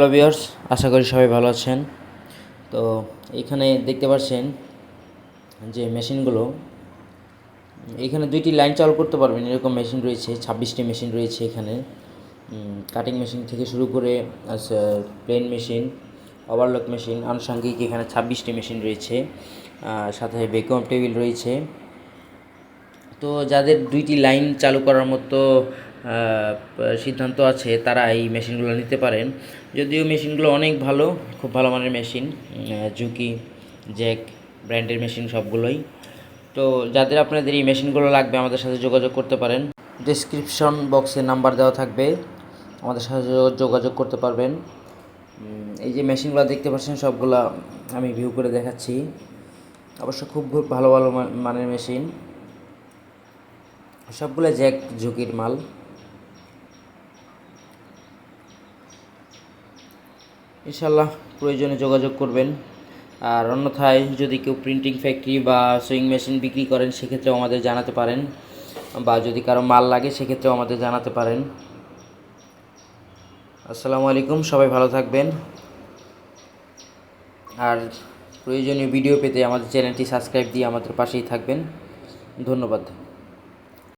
Hello viewers আশা করি সবাই ভালো আছেন। তো এখানে দেখতে পাচ্ছেন যে মেশিনগুলো, এখানে দুইটি লাইন চালু করতে পারবেন। এরকম মেশিন রয়েছে, ছাব্বিশটি মেশিন রয়েছে এখানে। কাটিং মেশিন থেকে শুরু করে প্লেন মেশিন ওভারলক মেশিন আনুষঙ্গিক এখানে ছাব্বিশটি মেশিন রয়েছে। সাথে ভ্যাকুয়াম টেবিল রয়েছে। তো যাদের দুইটি লাইন চালু করার মতো সিদ্ধান্ত আছে তারা এই মেশিনগুলো নিতে পারেন। যদিও মেশিনগুলো অনেক ভালো, খুব ভালো মানের মেশিন ঝুঁকি, জ্যাক, ব্র্যান্ডের মেশিন সবগুলোই। তো যাদের আপনাদের এই মেশিনগুলো লাগবে আমাদের সাথে যোগাযোগ করতে পারেন। ডিসক্রিপশন বক্সে নাম্বার দেওয়া থাকবে, আমাদের সাথে যোগাযোগ করতে পারবেন। এই যে মেশিনগুলো দেখতে পাচ্ছেন, সবগুলা আমি ভিউ করে দেখাচ্ছি। অবশ্য খুব খুব ভালো ভালো মানের মেশিন। সবগুলো জ্যাক ঝুঁকির মাল। ইনশাল্লাহ প্রয়োজনে যোগাযোগ করবেন। আর অন্যথায় যদি কেউ প্রিন্টিং ফ্যাক্টরি বা সুইং মেশিন বিক্রি করেন, সেক্ষেত্রেও আমাদের জানাতে পারেন। বা যদি কারও মাল লাগে, সেক্ষেত্রেও আমাদের জানাতে পারেন। আসসালামু আলাইকুম, সবাই ভালো থাকবেন। আর প্রয়োজনীয় ভিডিও পেতে আমাদের চ্যানেলটি সাবস্ক্রাইব দিয়ে আমাদের পাশেই থাকবেন। ধন্যবাদ।